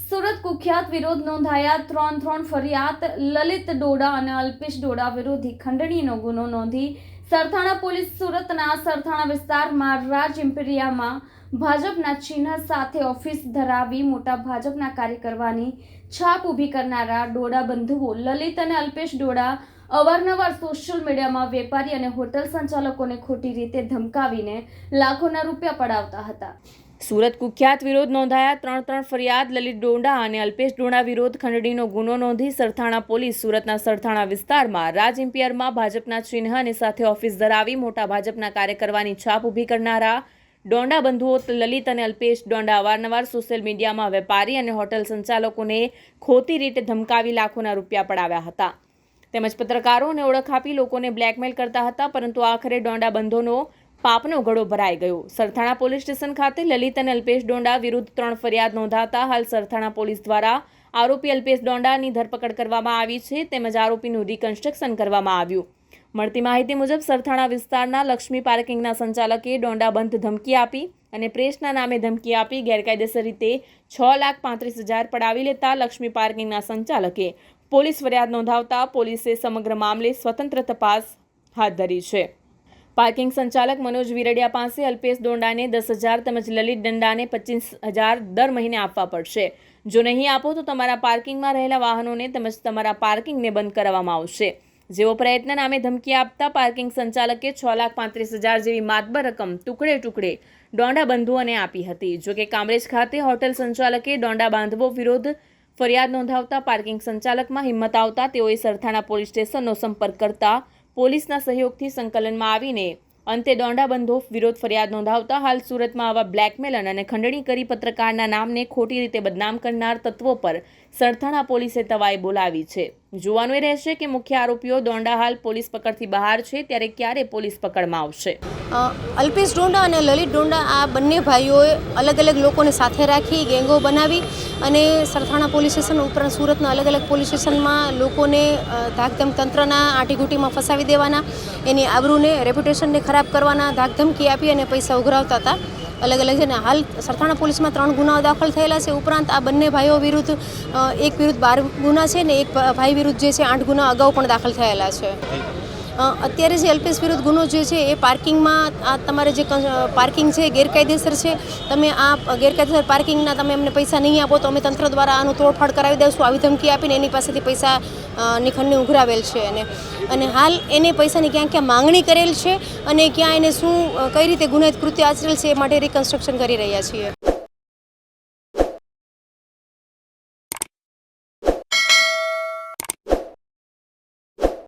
સુરત કુખ્યાત વિરોધ નોંધાયા. ત્રણ ત્રણ ફરિયાદ, લલિત ડોડા અને અલ્પેશ ડોડા વિરોધી ખંડણીનો ગુનો નોંધી. સરથાણા પોલીસ સુરતના સરથાણા વિસ્તારમાં રાજ ઇમ્પિરિયામાં ભાજપના ચિહ્ન સાથે ઓફિસ ધરાવી મોટા ભાજપના કાર્ય કરવાની છાપ ઊભી કરનારા ડોડા બંધુઓ, લલિત અને અલ્પેશ ડોડા અવારનવાર સોશિયલ મીડિયામાં વેપારી અને હોટલ સંચાલકોને ખોટી રીતે ધમકાવીને લાખોના રૂપિયા પડાવતા હતા. સુરત કુખ્યાત વિરોધ નોંધાયા, ત્રણ ત્રણ ફરિયાદ, લલિત ડોંડા અને અલ્પેશ ડોંડા વિરોધ ખંડણીનો ગુનો નોંધી સરથાણા પોલીસ સુરતના સરથાણા વિસ્તારમાં રાજ ઇમ્પિયરમાં ભાજપના ચિહ્ન અને સાથે ઓફિસ ધરાવી મોટા ભાજપના કાર્ય કરવાની છાપ ઊભી કરનારા ડોંડા બંધુઓ લલિત અને અલ્પેશ ડોંડા અવારનવાર સોશિયલ મીડિયામાં વેપારી અને હોટલ સંચાલકોને ખોટી રીતે ધમકાવી લાખોના રૂપિયા પડાવ્યા હતા. તેમજ પત્રકારોને ઓળખ આપી લોકોને બ્લેકમેલ કરતા હતા, પરંતુ આખરે ડોંડા બંધોનો પાપનો ગળો ભરાઈ ગયો. સરથાણા પોલીસ સ્ટેશન ખાતે લલિત અને અલ્પેશ ડોંડા વિરુદ્ધ ત્રણ ફરિયાદ નોંધાતા હાલ સરથાણા પોલીસ દ્વારા આરોપી અલ્પેશ ડોંડાની ધરપકડ કરવામાં આવી છે તેમજ આરોપીનું રિકન્સ્ટ્રક્શન કરવામાં આવ્યું. મળતી માહિતી મુજબ સરથાણા વિસ્તારના લક્ષ્મી પાર્કિંગના સંચાલકે ડોંડા બંધ ધમકી આપી અને પ્રેસના નામે ધમકી આપી ગેરકાયદેસર રીતે છ લાખ પાંત્રીસ હજાર પડાવી લેતા લક્ષ્મી પાર્કિંગના સંચાલકે પોલીસ ફરિયાદ નોંધાવતા પોલીસે સમગ્ર મામલે સ્વતંત્ર તપાસ હાથ ધરી છે. પાર્કિંગ સંચાલક મનોજ વિરડિયા પાસે અલ્પેશ દોંડાને દસ હજાર તેમજ લલિત દંડાને પચીસ હજાર દર મહિને આપવા પડશે. જો નહીં આપો તો તમારા પાર્કિંગમાં રહેલા વાહનોને તેમજ તમારા પાર્કિંગને બંધ કરવામાં આવશે. જેવો પ્રયત્ન નામે ધમકી આપતા પાર્કિંગ સંચાલકે છ લાખ પાંત્રીસ હજાર જેવી માતબર રકમ ટુકડે ટુકડે ડોંડા બંધુઓને આપી હતી. જોકે કામરેજ ખાતે હોટેલ સંચાલકે ડોંડા બાંધવો વિરોધ ફરિયાદ નોંધાવતા પાર્કિંગ સંચાલકમાં હિંમત આવતા તેઓએ સરથાણા પોલીસ સ્ટેશનનો સંપર્ક કરતા પોલીસના સહયોગથી સંકલનમાં આવીને અંતે દોંડાબંધો વિરોધ ફરિયાદ નોંધાવતા હાલ સુરતમાં આવા બ્લેકમેલન અને ખંડણી કરી પત્રકારના નામને ખોટી રીતે બદનામ કરનાર તત્વો પર સરથાણા પોલીસે તવાઈ બોલાવી છે. જોવાનું એ રહેશે કે મુખ્ય આરોપીઓ દોંડા હાલ પોલીસ પકડથી બહાર છે, ત્યારે ક્યારે પોલીસ પકડમાં આવશે? અલ્પેશ ડોંડા અને લલિત ડોંડા આ બંને ભાઈઓએ અલગ અલગ લોકોને સાથે રાખી ગેંગો બનાવી અને સરથાણા પોલીસ સ્ટેશન ઉપરાંત સુરતના અલગ અલગ પોલીસ સ્ટેશનમાં લોકોને ધાકધમ તંત્રના આંટીઘૂંટીમાં ફસાવી દેવાના, એની આબરૂને રેપ્યુટેશનને ખરાબ કરવાના ધાકધમકી આપી અને પૈસા ઉઘરાવતા હતા. અલગ અલગ છે ને હાલ સરથાણા પોલીસમાં ત્રણ ગુનાઓ દાખલ થયેલા છે. ઉપરાંત આ બંને ભાઈઓ વિરુદ્ધ એક વિરુદ્ધ બાર ગુના છે ને એક ભાઈ વિરુદ્ધ જે છે આઠ ગુના અગાઉ પણ દાખલ થયેલા છે. અત્યારે જે અલ્પેશ વિરુદ્ધ ગુનો જે છે એ પાર્કિંગમાં આ તમારે જે પાર્કિંગ છે ગેરકાયદેસર છે. તમે આ ગેરકાયદેસર પાર્કિંગના તમે અમને પૈસા નહીં આપો તો અમે તંત્ર દ્વારા આનું તોડફાડ કરાવી દઈશું, આવી ધમકી આપીને એની પાસેથી પૈસા નિખંડને ઉઘરાવેલ છે અને અને હાલ એને પૈસાની ક્યાં ક્યાં માંગણી કરેલ છે અને ક્યાં એને શું કઈ રીતે ગુનાહિત કૃત્ય આચરેલ છે એ માટે રિકન્સ્ટ્રક્શન કરી રહ્યા છીએ.